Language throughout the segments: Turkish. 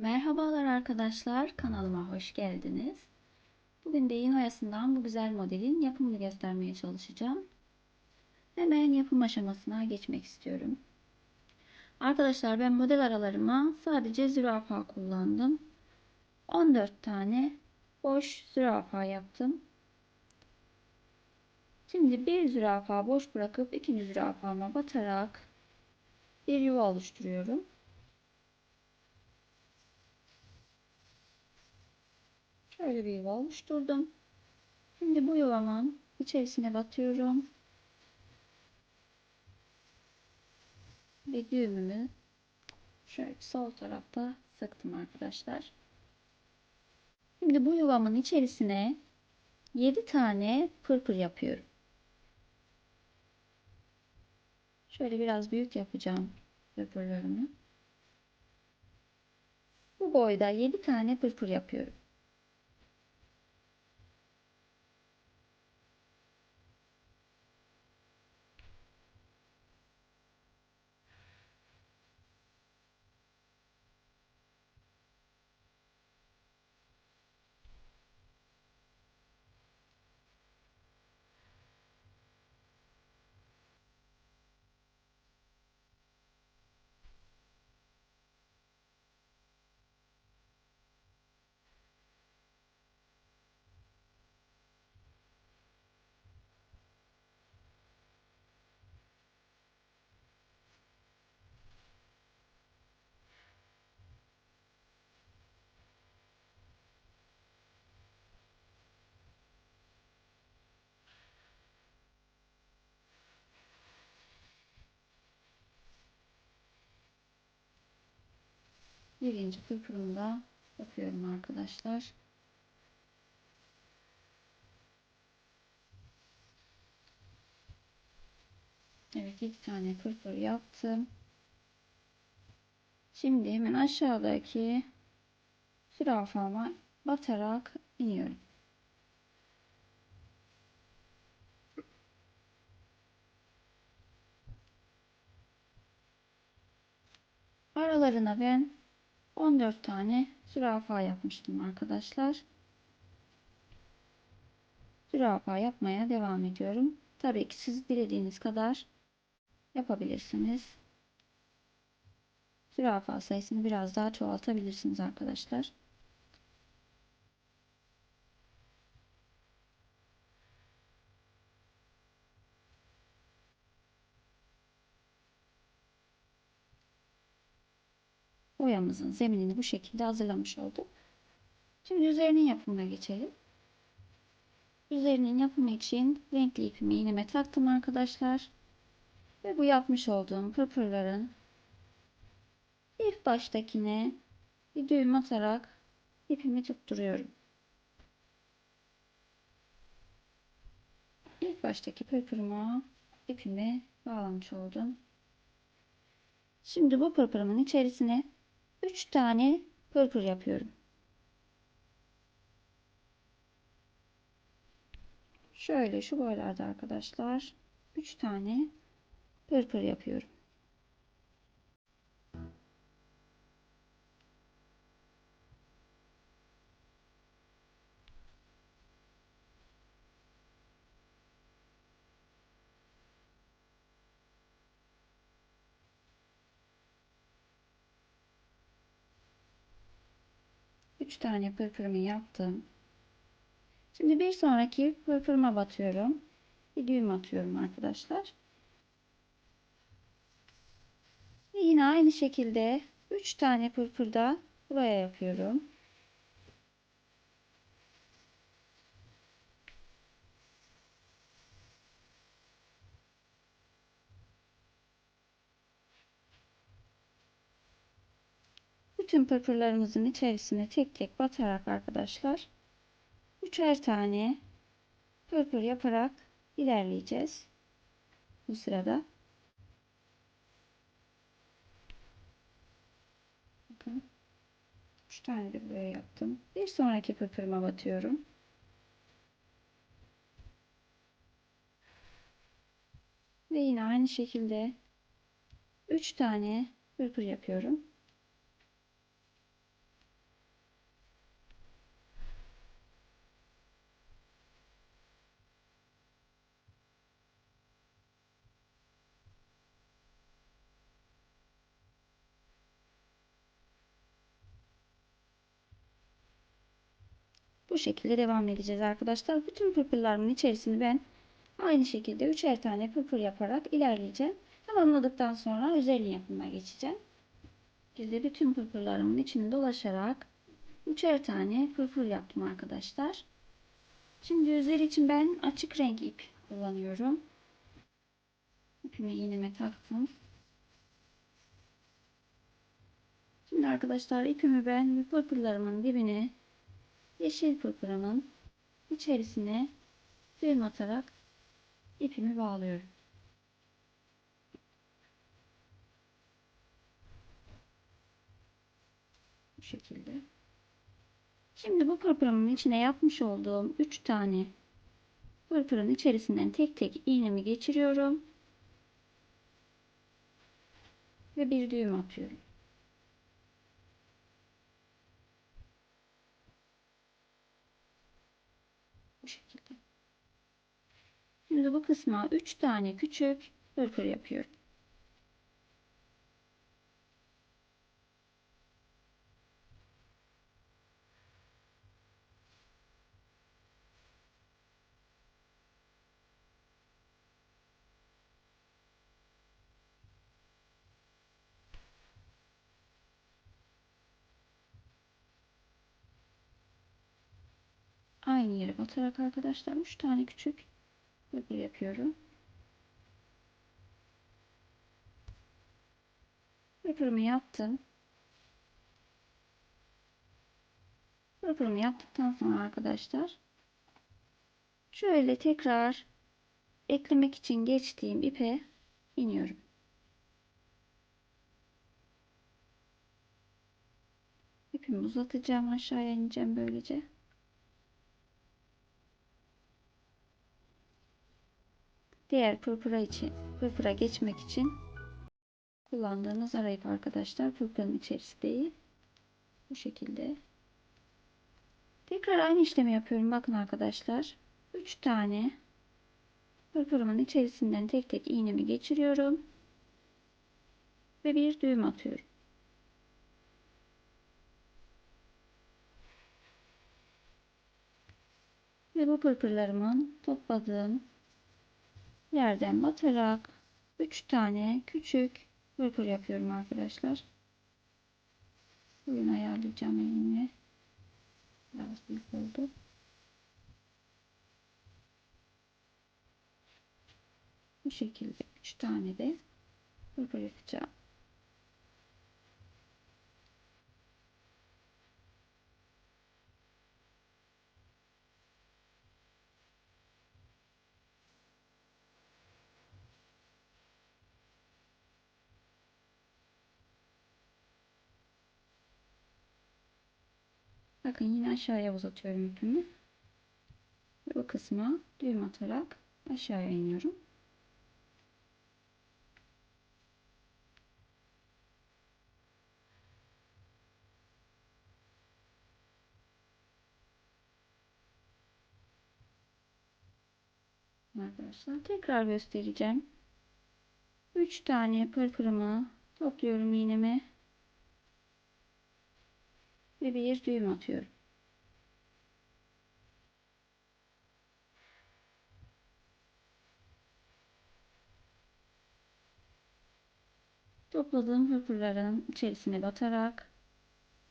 Merhabalar arkadaşlar, kanalıma hoş geldiniz. Bugün de yün oyasından bu güzel modelin yapımını göstermeye çalışacağım. Hemen yapım aşamasına geçmek istiyorum. Arkadaşlar ben model aralarıma sadece zürafa kullandım. 14 tane boş zürafa yaptım. Şimdi bir zürafa boş bırakıp ikinci zürafama batarak bir yuva oluşturuyorum. Şöyle bir yuva oluşturdum. Şimdi bu yuvamın içerisine batıyorum. Ve düğümümü şöyle sol tarafta sıktım arkadaşlar. Şimdi bu yuvamın içerisine 7 tane pırpır yapıyorum. Şöyle biraz büyük yapacağım pırpırlarımı. Bu boyda 7 tane pırpır yapıyorum. Birinci pırpırımı da yapıyorum arkadaşlar. Evet iki tane pırpır yaptım. Şimdi hemen aşağıdaki zürafama batarak iniyorum. Aralarına ben 14 tane zürafa yapmıştım arkadaşlar. Zürafa yapmaya devam ediyorum. Tabii ki siz dilediğiniz kadar yapabilirsiniz. Zürafa sayısını biraz daha çoğaltabilirsiniz arkadaşlar. Boyamızın zeminini bu şekilde hazırlamış olduk. Şimdi üzerinin yapımına geçelim. Üzerinin yapımı için renkli ipimi iğneme taktım arkadaşlar. Ve bu yapmış olduğum pırpırların ilk baştakine bir düğüm atarak ipimi tutturuyorum. İlk baştaki pırpırıma ipimi bağlamış oldum. Şimdi bu pırpırımın içerisine 3 tane pırpır yapıyorum. Şöyle şu boylarda arkadaşlar 3 tane pırpır yapıyorum. Üç tane pırpırımı yaptım. Şimdi bir sonraki pırpırıma batıyorum. Bir düğüm atıyorum arkadaşlar. Ve yine aynı şekilde 3 tane pırpır da buraya yapıyorum. Bütün pırpırlarımızın içerisine tek tek batarak arkadaşlar üçer tane pırpır yaparak ilerleyeceğiz. Bu sırada bakın 3 tane de buraya yaptım. Bir sonraki pırpırıma batıyorum. Ve yine aynı şekilde 3 tane pırpır yapıyorum. Bu şekilde devam edeceğiz arkadaşlar. Bütün pırpırlarımın içerisini ben aynı şekilde üçer tane pırpır yaparak ilerleyeceğim. Tamamladıktan sonra özelliğin yapımına geçeceğim. Şimdi bütün pırpırlarımın içini dolaşarak üçer tane pırpır yaptım arkadaşlar. Şimdi üzeri için ben açık renk ip kullanıyorum. İpimi iğneme taktım. Şimdi arkadaşlar ipimi ben pırpırlarımın dibine yeşil pırpırımın içerisine düğüm atarak ipimi bağlıyorum. Bu şekilde. Şimdi bu pırpırımın içine yapmış olduğum 3 tane pırpırın içerisinden tek tek iğnemi geçiriyorum. Ve bir düğüm atıyorum. Şimdi bu kısma 3 tane küçük pırpır yapıyorum. aynı yere batarak arkadaşlar 3 tane küçük pırpır yapıyorum. Pırpırımı yaptım. Pırpırımı yaptıktan sonra arkadaşlar şöyle tekrar eklemek için geçtiğim ipe iniyorum. İpimi uzatacağım aşağıya ineceğim böylece. Diğer pırpıra için pırpıra geçmek için kullandığınız arayıp arkadaşlar pırpırın içerisi. Bu şekilde. Tekrar aynı işlemi yapıyorum. Bakın arkadaşlar. 3 tane pırpırımın içerisinden tek tek iğnemi geçiriyorum. Ve bir düğüm atıyorum. Ve bu pırpırlarımın topladığım yerden batarak 3 tane küçük pırpır yapıyorum arkadaşlar. Bugün ayarlayacağım elimi. Biraz büyük oldu. Bu şekilde 3 tane de pırpır yapacağım. Bakın yine aşağıya uzatıyorum ipimi. Ve bu kısma düğüm atarak aşağıya iniyorum. Arkadaşlar tekrar göstereceğim. 3 tane pırpırımı topluyorum iğneme ve bir düğüm atıyorum. Topladığım pırpırların içerisine batarak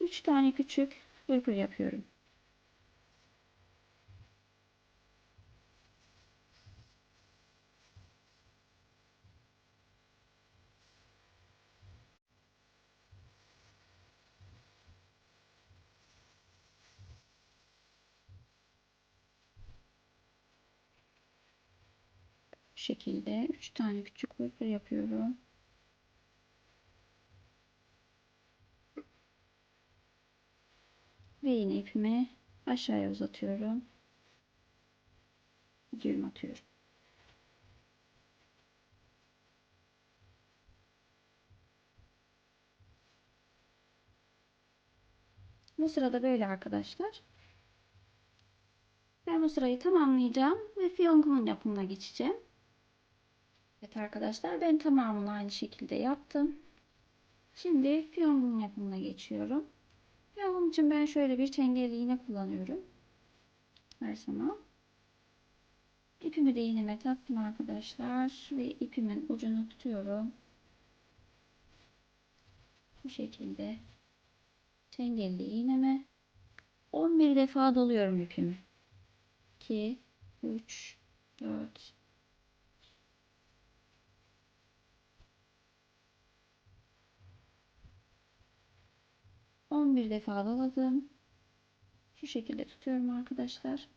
3 tane küçük pırpır yapıyorum. Bu şekilde 3 tane küçük pırpır yapıyorum. Ve yine ipimi aşağıya uzatıyorum. Düğüm atıyorum. Bu sırada böyle arkadaşlar. Ben bu sırayı tamamlayacağım ve fiyonkumun yapımına geçeceğim. Evet arkadaşlar ben tamamını aynı şekilde yaptım. Şimdi fiyonkumun yapımına geçiyorum. Fiyonkum için ben şöyle bir çengel iğne kullanıyorum. Her zaman. İpimi de iğneme taktım arkadaşlar ve ipimin ucunu tutuyorum. Bu şekilde çengelli iğneme 11 defa doluyorum ipimi. 2 3 4 11 defa doladım. Şu şekilde tutuyorum arkadaşlar.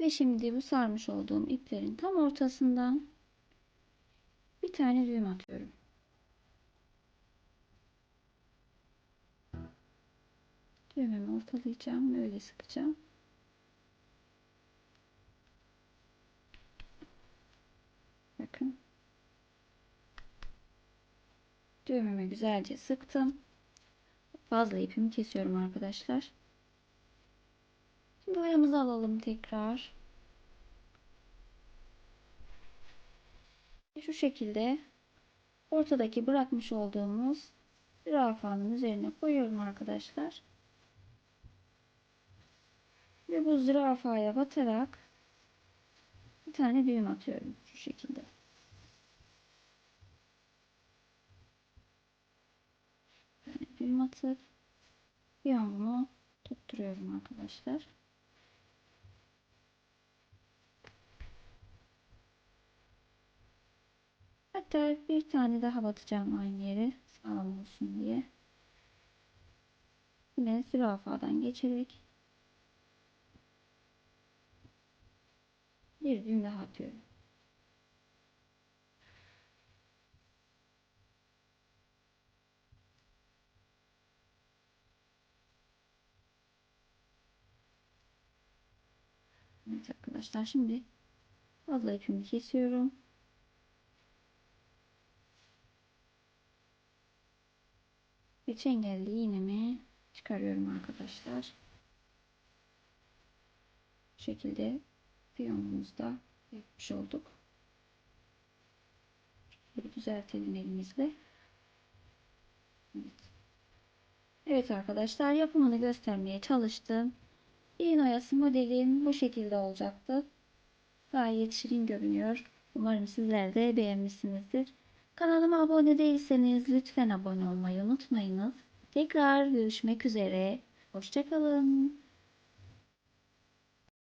Ve şimdi bu sarmış olduğum iplerin tam ortasından bir tane düğüm atıyorum. Düğümümü ortalayacağım. Böyle sıkacağım. Bakın. Düğümümü güzelce sıktım. Fazla ipimi kesiyorum arkadaşlar. Şimdi boyamızı alalım tekrar. Şu şekilde ortadaki bırakmış olduğumuz zürafanın üzerine koyuyorum arkadaşlar. Ve bu zürafaya batarak bir tane düğüm atıyorum şu şekilde. Düğüm atıp piyonumu tutturuyorum arkadaşlar. Hatta bir tane daha batacağım aynı yere sağlam olsun diye. Yine zürafadan geçerek bir düğüm daha atıyorum. Evet arkadaşlar şimdi fazla ipimi kesiyorum. Ve çengelli iğnemi çıkarıyorum arkadaşlar. Bu şekilde piyonumuzda yapmış olduk. Bir düzeltelim elimizle. Evet. Evet arkadaşlar yapımını göstermeye çalıştım. İğne oyası modelim bu şekilde olacaktı. Gayet şirin görünüyor. Umarım sizler de beğenmişsinizdir. Kanalıma abone değilseniz lütfen abone olmayı unutmayınız. Tekrar görüşmek üzere. Hoşçakalın.